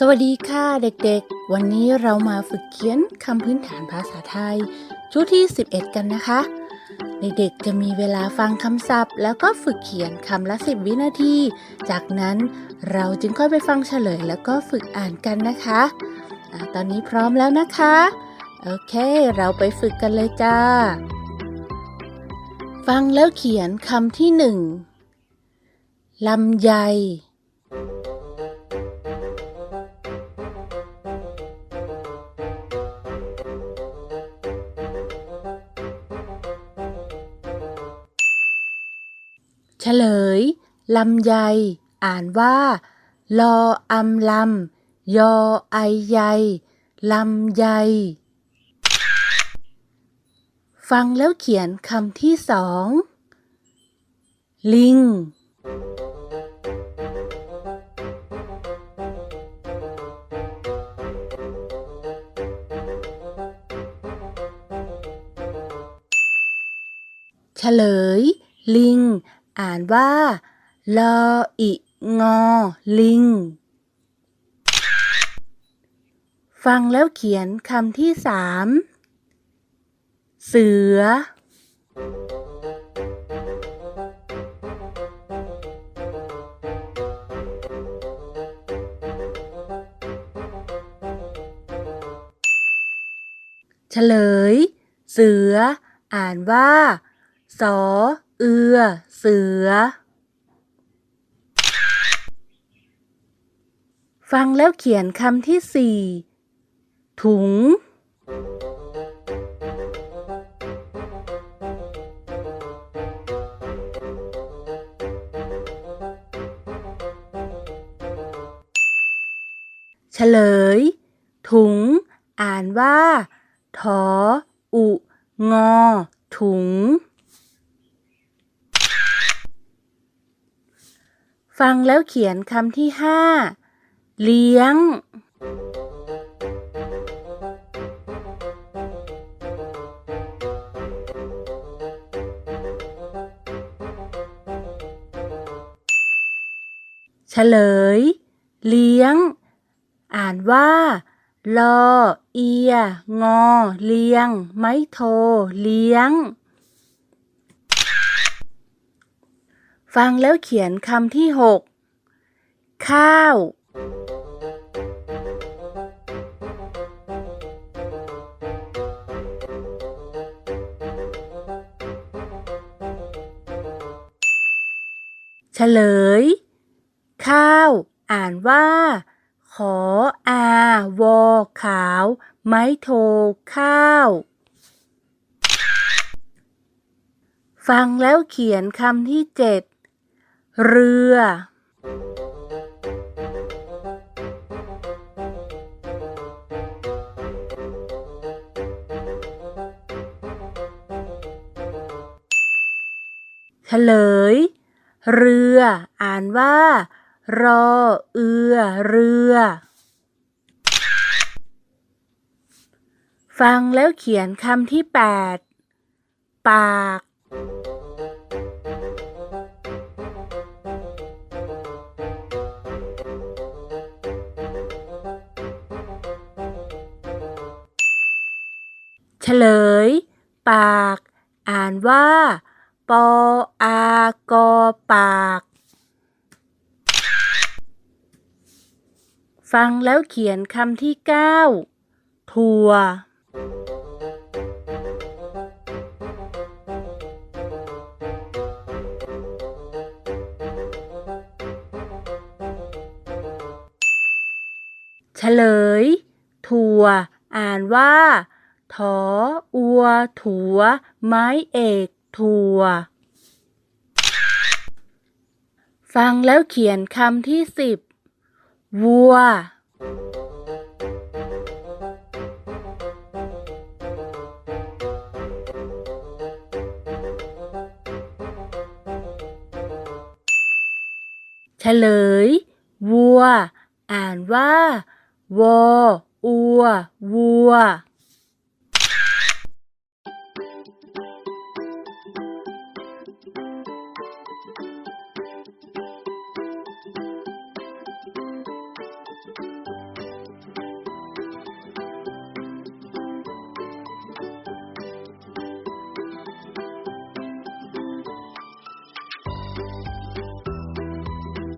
สวัสดีค่ะเด็กๆ วันนี้เรามาฝึกเขียนคำพื้นฐานภาษาไทย ชุดที่ 11 กันนะคะ เด็กๆจะมีเวลาฟังคำศัพท์ แล้วก็ฝึกเขียนคำละ 10 วินาที จากนั้นเราจึงค่อยไปฟังเฉลยแล้วก็ฝึกอ่านกันนะคะอะตอนนี้พร้อมแล้วนะคะ โอเค เราไปฝึกกันเลยจ้า ฟังแล้วเขียนคำที่หนึ่งลำไย ฉลยลำไย อ่านว่า ลออำลำยอไอใยลำไย ฟังแล้วเขียนคำที่สอง ลิง เฉลย ลิง อ่านว่าลออิงอลิง ฟังแล้วเขียนคำที่สามเสือ เฉลย เสือ อ่านว่า สอ เอือ เสือ ฟังแล้วเขียนคำที่สี่ถุง เฉลย ถุง อ่านว่า ถอ อุ งอ ถุง ฟังแล้วเขียนคำที่ห้าเลี้ยง เฉลย เลี้ยง อ่านว่าลอเอีย งอ เลี้ยง ไม้โท เลี้ยง ฟังแล้วเขียนคำที่หกข้าว เฉลย ข้าว อ่านว่า ขออาวอขาว ไม้โทข้าวฟังแล้วเขียนคำที่เจ็ด เรือ เฉลย เรือ อ่านว่า รอ เอือ เรือ ฟังแล้วเขียนคำที่แปดปาก ฉลย ปาก อ่านว่า ปออากอปาก ฟังแล้วเขียนคำที่เก้าถั่ว เฉลย ถั่ว อ่านว่า ถออัว ถัว ไม้เอก ถั่ว ฟังแล้วเขียนคำที่สิบวัว เฉลย วัว อ่านว่า วอ อัว วัว